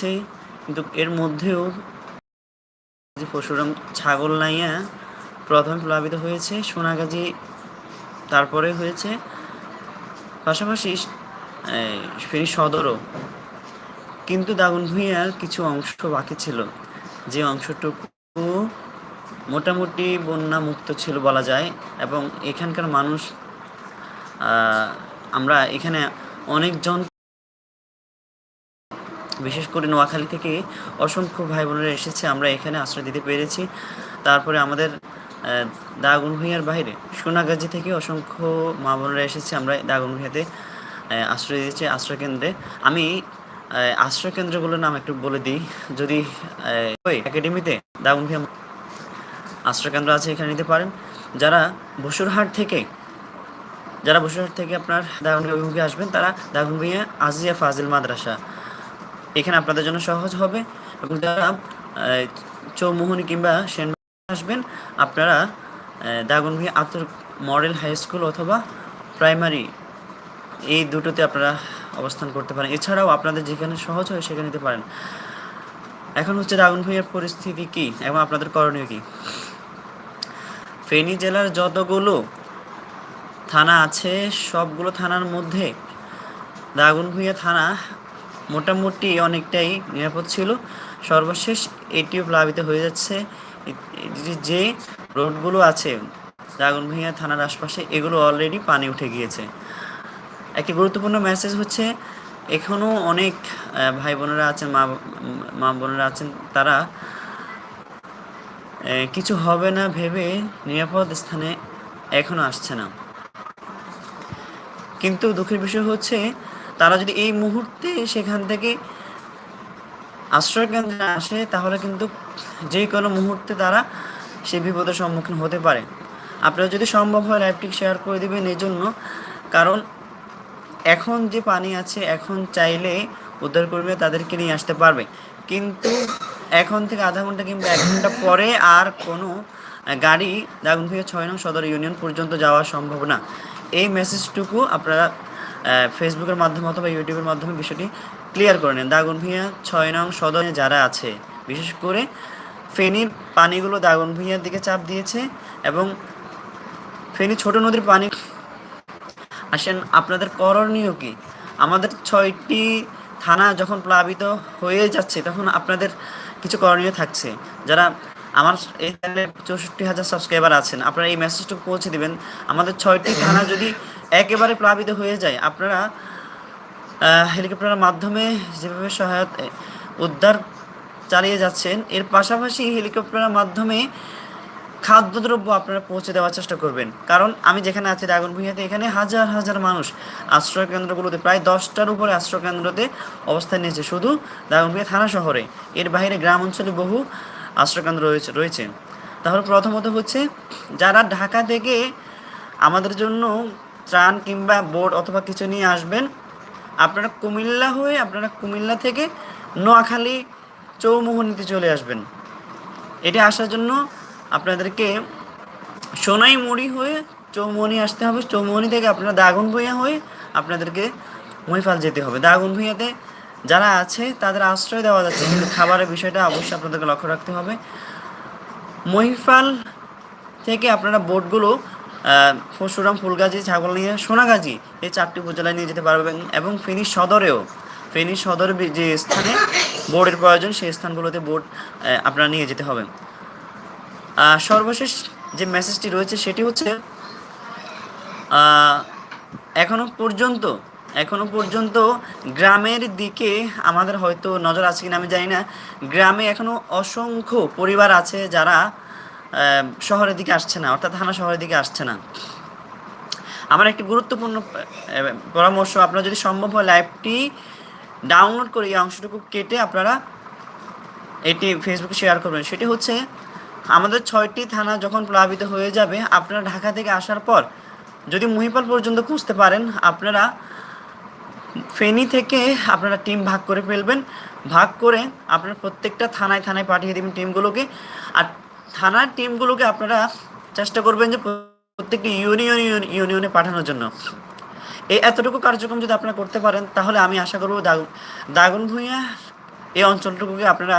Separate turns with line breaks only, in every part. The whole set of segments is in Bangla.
হয়েছে কিন্তু এর মধ্যেও পরশুরাম ছাগল নাইয়া প্রথমে প্লাবিত হয়েছে, সোনাগাজী তারপরে হয়েছে। পাশাপাশি ফেনী সদরও। কিন্তু দাগন ভূঁইয়ার কিছু অংশ বাকি ছিল। যে অংশটুকু মোটামুটি বন্যা মুক্ত ছিল বলা যায়, এবং এখানকার মানুষ আমরা এখানে অনেকজন বিশেষ করে নোয়াখালী থেকে অসংখ্য ভাই বোনেরা এসেছে আমরা এখানে আশ্রয় দিতে পেরেছি। তারপরে আমাদের আহ, দাগন ভূঁইয়ার বাইরে সোনাগাজী থেকে অসংখ্য মা বোনেরা এসেছে আমরা দাগন ভূঁইয়াতে আশ্রয় দিয়েছি আশ্রয় কেন্দ্রে। আমি আহ, আশ্রয় কেন্দ্রগুলোর নাম একটু বলে দিই। যদি ওই একাডেমিতে আশ্রয় কেন্দ্র আছে এখানে নিতে পারেন। যারা বসুরহাট থেকে যারা বসুরহাট থেকে আপনার দাগনভূঞা অভিমুখে আসবেন তারা দাগনভূঞা আজিয়া ফাজিল মাদ্রাসা এখানে আপনাদের জন্য সহজ হবে। এবং যারা চৌমোহনী কিংবা সেন আসবেন। আপনারা Dagonbhuiyan Atar model high school অথবা প্রাইমারি এই দুটোতে আপনারা অবস্থান করতে পারেন। এছাড়াও আপনাদের যেখানে সহজ হয় সেখানে নিতে পারেন। এখন হচ্ছে দাগনভূঞার পরিস্থিতি কি এবং আপনাদের করণীয় কি? ফেনী জেলার যতগুলো থানা আছে, সবগুলো থানার মধ্যে দাগনভূঞা থানা মোটামুটি অনেকটাই নিরাপদ ছিল। সর্বশেষ এটিও প্লাবিত হয়ে যাচ্ছে। যে রোডগুলো আছে দাগনভূঞা থানার আশপাশে, এগুলো অলরেডি পানি উঠে গিয়েছে। একটি গুরুত্বপূর্ণ মেসেজ হচ্ছে এখনও অনেক ভাই বোনেরা আছেন, মা মা বোনেরা আছেন, তারা কিছু হবে না ভেবে নিরাপদ স্থানে এখনও আসছে না। কিন্তু দুঃখের বিষয় হচ্ছে তারা যদি এই মুহূর্তে সেখান থেকে আশ্রয় কেন্দ্রে আসে, তাহলে কিন্তু যে কোনো মুহূর্তে তারা সে বিপদের সম্মুখীন হতে পারে। আপনারা যদি সম্ভব হয় লাইভটি শেয়ার করে দেবেন এই জন্য কারণ এখন যে পানি আছে, এখন চাইলে উদ্ধার উদ্ধারকর্মীরা তাদেরকে নিয়ে আসতে পারবে। কিন্তু এখন থেকে আধা ঘণ্টা কিংবা এক ঘণ্টা পরে আর কোনো গাড়ি দাগুন থেকে ছয় নং সদর ইউনিয়ন পর্যন্ত যাওয়া সম্ভব না এই মেসেজটুকু আপনারা ফেসবুকের মাধ্যমে অথবা ইউটিউবের মাধ্যমে বিষয়টি ক্লিয়ার করে নেন। দাগুন ভূঁইয়া ছয় নং সদরে যারা আছে, বিশেষ করে ফেনীর পানিগুলো দাগন ভূঁইয়ার দিকে চাপ দিয়েছে এবং ফেনী ছোট নদীর পানি আসেন, আপনাদের করণীয় কি? আমাদের ছয়টি থানা যখন প্লাবিত হয়ে যাচ্ছে, তখন আপনাদের কিছু করণীয় থাকছে। যারা আমার এই চ্যানেলে চৌষট্টি হাজার সাবস্ক্রাইবার আছেন। আপনারা এই মেসেজটুকু পৌঁছে দিবেন। আমাদের ছয়টি থানা যদি একেবারে প্লাবিত হয়ে যায়, আপনারা হেলিকপ্টারের মাধ্যমে যেভাবে সহায়তা উদ্ধার চালিয়ে যাচ্ছেন, এর পাশাপাশি হেলিকপ্টারের মাধ্যমে খাদ্যদ্রব্য আপনারা পৌঁছে দেওয়ার চেষ্টা করবেন। কারণ আমি যেখানে আছি ভূঁইয়াতে, এখানে হাজার হাজার মানুষ আশ্রয় কেন্দ্রগুলোতে, প্রায় দশটার উপরে আশ্রয় কেন্দ্রতে অবস্থান নিয়েছে। শুধু ভূঁইয়া থানা শহরে। এর বাইরে গ্রাম অঞ্চলে বহু আশ্রয় কেন্দ্র রয়েছে রয়েছে। তাহলে প্রথমত হচ্ছে, যারা ঢাকা থেকে আমাদের জন্য ত্রাণ কিংবা বোর্ড অথবা কিছু নিয়ে আসবেন, আপনারা কুমিল্লা হয়ে আপনারা কুমিল্লা থেকে নোয়াখালী চৌমোহনীতে চলে আসবেন। এটা আসার জন্য আপনাদেরকে সোনাইমুড়ি হয়ে চৌমনি আসতে হবে। চৌমনি থেকে আপনারা দাগন ভূঁইয়া হয়ে আপনাদেরকে মহিফাল যেতে হবে। দাগন ভূঁইয়াতে যারা আছে, তাদের আশ্রয় দেওয়া যাচ্ছে। কিন্তু খাবারের বিষয়টা অবশ্যই আপনাদেরকে লক্ষ্য রাখতে হবে। মহিফাল থেকে আপনারা বোটগুলো পরশুরাম, ফুলগাজী ছাগলনিয়া সোনাগাজী, এই চারটি উপজেলায় নিয়ে যেতে পারবেন এবং ফেনী সদরেও, ফেনী সদর যে স্থানে বোর্ডের প্রয়োজন, সেই স্থানগুলোতে বোর্ড আপনারা নিয়ে যেতে হবে। সর্বশেষ যে মেসেজটি রয়েছে, সেটি হচ্ছে এখনও পর্যন্ত এখনও পর্যন্ত গ্রামের দিকে আমাদের হয়তো নজর আছে কিনা আমি জানি না। গ্রামে এখনও অসংখ্য পরিবার আছে যারা শহরের দিকে আসছে না, অর্থাৎ থানা শহরের দিকে আসছে না। আমার একটি গুরুত্বপূর্ণ পরামর্শ, আপনারা যদি সম্ভব হয় লাইভটি ডাউনলোড করে এই অংশটুকু কেটে আপনারা এটি ফেসবুকে শেয়ার করবেন। সেটি হচ্ছে, আমাদের ছয়টি থানা যখন প্লাবিত হয়ে যাবে, আপনারা ঢাকা থেকে আসার পর যদি মহিপাল পর্যন্ত খুঁজতে পারেন, আপনারা ফেনী থেকে আপনারা টিম ভাগ করে ফেলবেন। ভাগ করে আপনারা প্রত্যেকটা থানায় থানায় পাঠিয়ে দেবেন টিমগুলোকে। আর থানার টিমগুলোকে আপনারা চেষ্টা করবেন যে প্রত্যেকটি ইউনিয়ন ইউনিয়নে পাঠানোর জন্য। এই এতটুকু কার্যক্রম যদি আপনারা করতে পারেন তাহলে আমি আশা করব দাগ দাগন ভূঁইয়া এই অঞ্চলটুকুকে আপনারা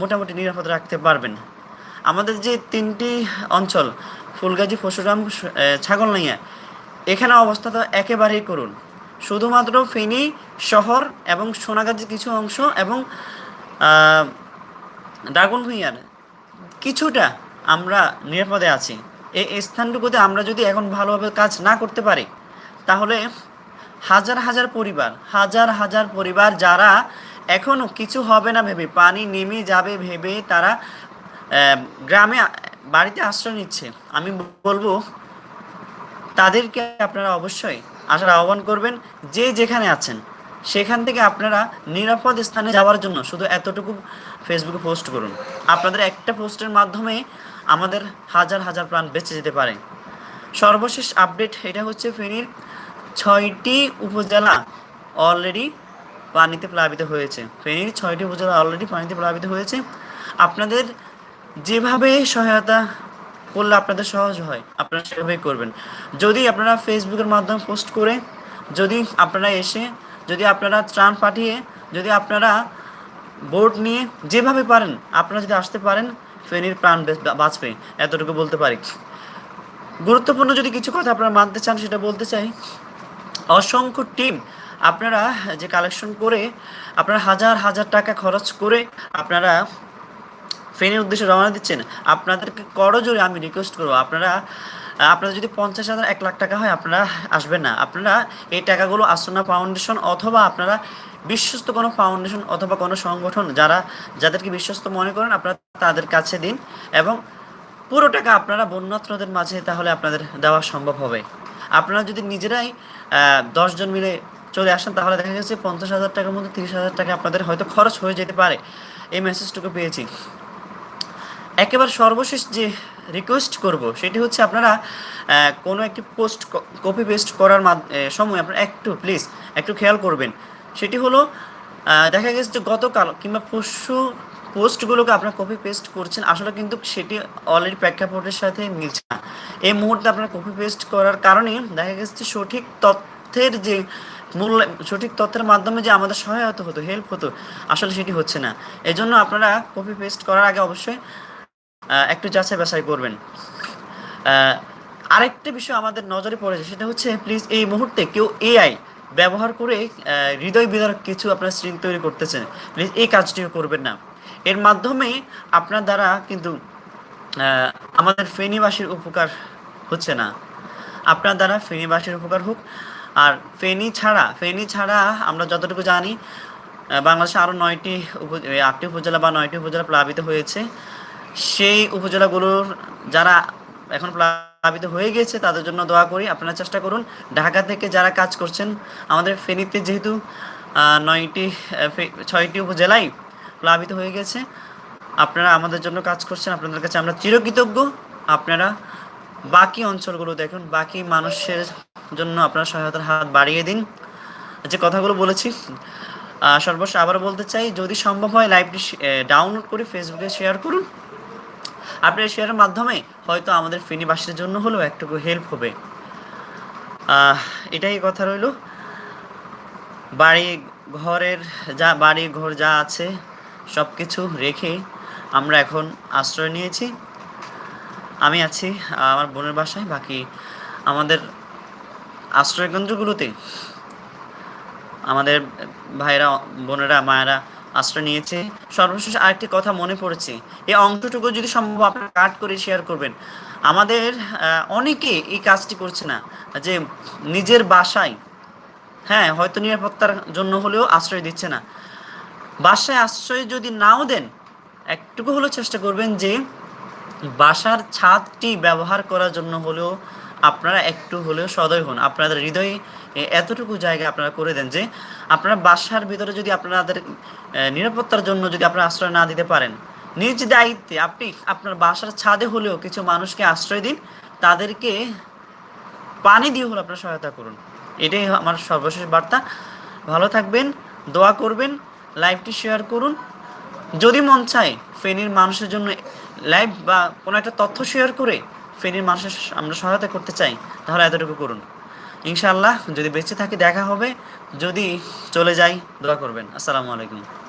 মোটামুটি নিরাপদ রাখতে পারবেন। আমাদের যে তিনটি অঞ্চল ফুলগাজী আহ, ছাগলনাইয়া এখানে অবস্থা তো একেবারেই করুন শুধুমাত্র ফেনী শহর এবং সোনাগাজীর কিছু অংশ এবং ভুঁইয়ার কিছুটা আমরা নিরাপদে আছি। এই স্থানটুকুতে আমরা যদি এখন ভালোভাবে কাজ না করতে পারি, তাহলে হাজার হাজার পরিবার, হাজার হাজার পরিবার যারা এখনও কিছু হবে না ভেবে, পানি নেমে যাবে ভেবে তারা গ্রামে বাড়িতে আশ্রয় নিচ্ছে। আমি বলব, তাদেরকে আপনারা অবশ্যই আসার আহ্বান করবেন যে যেখানে আছেন। সেখান থেকে আপনারা নিরাপদ স্থানে যাওয়ার জন্য শুধু এতটুকু ফেসবুকে পোস্ট করুন। আপনাদের একটা পোস্টের মাধ্যমে আমাদের হাজার হাজার প্রাণ বেঁচে যেতে পারে। সর্বশেষ আপডেট এটা হচ্ছে ফেনীর ছয়টি উপজেলা অলরেডি পানিতে প্লাবিত হয়েছে। ফেনীর ছয়টি উপজেলা অলরেডি পানিতে প্লাবিত হয়েছে। আপনাদের যেভাবে সহায়তা করলে আপনাদের সহজ হয়। আপনারা সেভাবেই করবেন। যদি আপনারা ফেসবুকের মাধ্যমে পোস্ট করে, যদি আপনারা এসে, যদি আপনারা ত্রাণ পাঠিয়ে, যদি আপনারা বোর্ড নিয়ে যেভাবে পারেন, আপনারা যদি আসতে পারেন, ফেনীর প্রাণ বেঁচ- বাঁচবে। এতটুকু বলতে পারি। গুরুত্বপূর্ণ যদি কিছু কথা আপনারা মানতে চান, সেটা বলতে চাই, অসংখ্য টিম আপনারা যে কালেকশন করে, আপনারা হাজার হাজার টাকা খরচ করে আপনারা ফেনের উদ্দেশ্যে রওনা দিচ্ছেন, আপনাদেরকে করজোরে আমি রিকোয়েস্ট করব। আপনারা আপনারা যদি পঞ্চাশ হাজার, এক লাখ টাকা হয়, আপনারা আসবেন না। আপনারা এই টাকাগুলো আসনা ফাউন্ডেশন অথবা আপনারা বিশ্বস্ত কোনো ফাউন্ডেশন অথবা কোনো সংগঠন যারা, যাদেরকে বিশ্বস্ত মনে করেন, আপনারা তাদের কাছে দিন এবং পুরো টাকা আপনারা বন্যাত্রদের মাঝে তাহলে আপনাদের দেওয়া সম্ভব হবে। আপনারা যদি নিজেরাই দশজন মিলে চলে আসেন, তাহলে দেখা গেছে পঞ্চাশ হাজার টাকার মধ্যে তিরিশ হাজার টাকা আপনাদের হয়তো খরচ হয়ে যেতে পারে। এই মেসেজটুকু পেয়েছি। একেবারে সর্বশেষ যে রিকোয়েস্ট করব, সেটি হচ্ছে আপনারা কোনো একটি পোস্ট কপি পেস্ট করার সময় আপনারা একটু প্লিজ একটু খেয়াল করবেন। সেটি হলো দেখা গেছে যে গতকাল কিংবা পরশু পোস্টগুলোকে আপনারা কপি পেস্ট করছেন, আসলে কিন্তু সেটি অলরেডি প্রেক্ষাপটের সাথে মিলছে না। এই মুহূর্তে আপনারা কপি পেস্ট করার কারণে দেখা গেছে যে সঠিক তথ্যের যে মূল্য, সঠিক তথ্যের মাধ্যমে যে আমাদের সহায়তা হতো হেল্প হতো, আসলে সেটি হচ্ছে না। এজন্য আপনারা কপি পেস্ট করার আগে অবশ্যই একটু যাচাই বাছাই করবেন। আরেকটা বিষয় আমাদের নজরে পড়েছে, সেটা হচ্ছে প্লিজ এই মুহূর্তে কেউ এআই ব্যবহার করে হৃদয় বিদারক কিছু আপনার স্ট্রিং তৈরি করতেছেন প্লিজ এই কাজটিও করবেন না। এর মাধ্যমে আপনার দ্বারা কিন্তু আমাদের ফেনীবাসীর উপকার হচ্ছে না। আপনার দ্বারা ফেনীবাসীর উপকার হোক। আর ফেনী ছাড়া ফেনী ছাড়া আমরা যতটুকু জানি বাংলাদেশে আরও নয়টি উপ আটটি উপজেলা বা নয়টি উপজেলা প্লাবিত হয়েছে। সেই উপজেলাগুলোর যারা এখন প্লাবিত হয়ে গেছে তাদের জন্য দোয়া করি। আপনারা চেষ্টা করুন ঢাকা থেকে যারা কাজ করছেন, আমাদের ফেনীতে যেহেতু নয়টি ছয়টি উপজেলায় প্লাবিত হয়ে গেছে, আপনারা আমাদের জন্য কাজ করছেন। আপনাদের কাছে আমরা চিরকৃতজ্ঞ। আপনারা বাকি অঞ্চলগুলো দেখুন, বাকি মানুষের জন্য আপনারা সহায়তার হাত বাড়িয়ে দিন। যে কথাগুলো বলেছি সর্বশেষ আবার বলতে চাই, যদি সম্ভব হয়, লাইভটি ডাউনলোড করে ফেসবুকে শেয়ার করুন। আপনার শেয়ারের মাধ্যমে হয়তো আমাদের ফেনীবাসীর জন্য হলেও একটুকু হেল্প হবে। এটাই কথা রইল। বাড়ি ঘরের যা বাড়ি ঘর যা আছে সব কিছু রেখে আমরা এখন আশ্রয় নিয়েছি। আমি আছি আমার বোনের বাসায়, বাকি আমাদের আশ্রয় কেন্দ্রগুলোতে আমাদের ভাইরা, বোনেরা, মায়েরা আশ্রয় নিয়েছে। সর্বশেষ আরেকটি কথা মনে পড়েছে। এই অংশটুকু যদি সম্ভব আপনারা কাট করে শেয়ার করবেন। আমাদের অনেকে এই কাজটি করছে না, যে নিজের বাসায় হ্যাঁ হয়তো নিরাপত্তার জন্য হলেও আশ্রয় দিচ্ছে না। বাসায় আশ্রয় যদি নাও দেন, একটুকু হলেও চেষ্টা করবেন যে বাসার ছাদটি ব্যবহার করার জন্য হলেও আপনারা একটু হলেও সদয় হন। আপনাদের হৃদয়ে এতটুকু জায়গা আপনারা করে দেন যে আপনারা বাসার ভিতরে যদি আপনাদের নিরাপত্তার জন্য যদি আপনারা আশ্রয় না দিতে পারেন, নিজ দায়িত্বে আপনি আপনার বাসার ছাদে হলেও কিছু মানুষকে আশ্রয় দিন, তাদেরকে পানি দিয়ে হলে আপনার সহায়তা করুন। এটাই আমার সর্বশেষ বার্তা। ভালো থাকবেন, দোয়া করবেন, লাইভটি শেয়ার করুন। যদি মন চায় ফেনীর মানুষের জন্য লাইভ বা কোনো একটা তথ্য শেয়ার করে ফেনীর মানুষের আমরা সহায়তা করতে চাই, তাহলে এতটুকু করুন। ইনশাআল্লাহ যদি বেঁচে থাকি দেখা হবে যদি চলে যাই দোয়া করবেন। আসসালামু আলাইকুম।